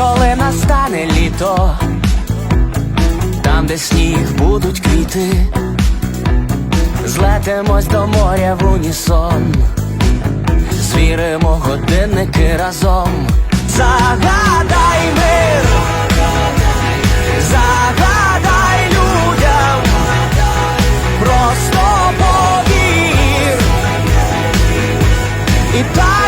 коли настане літо, там, де сніг будуть квіти, злетимось до моря в унісон, звіримо годинники разом. Загадай мир, загадай людям, просто повір. І так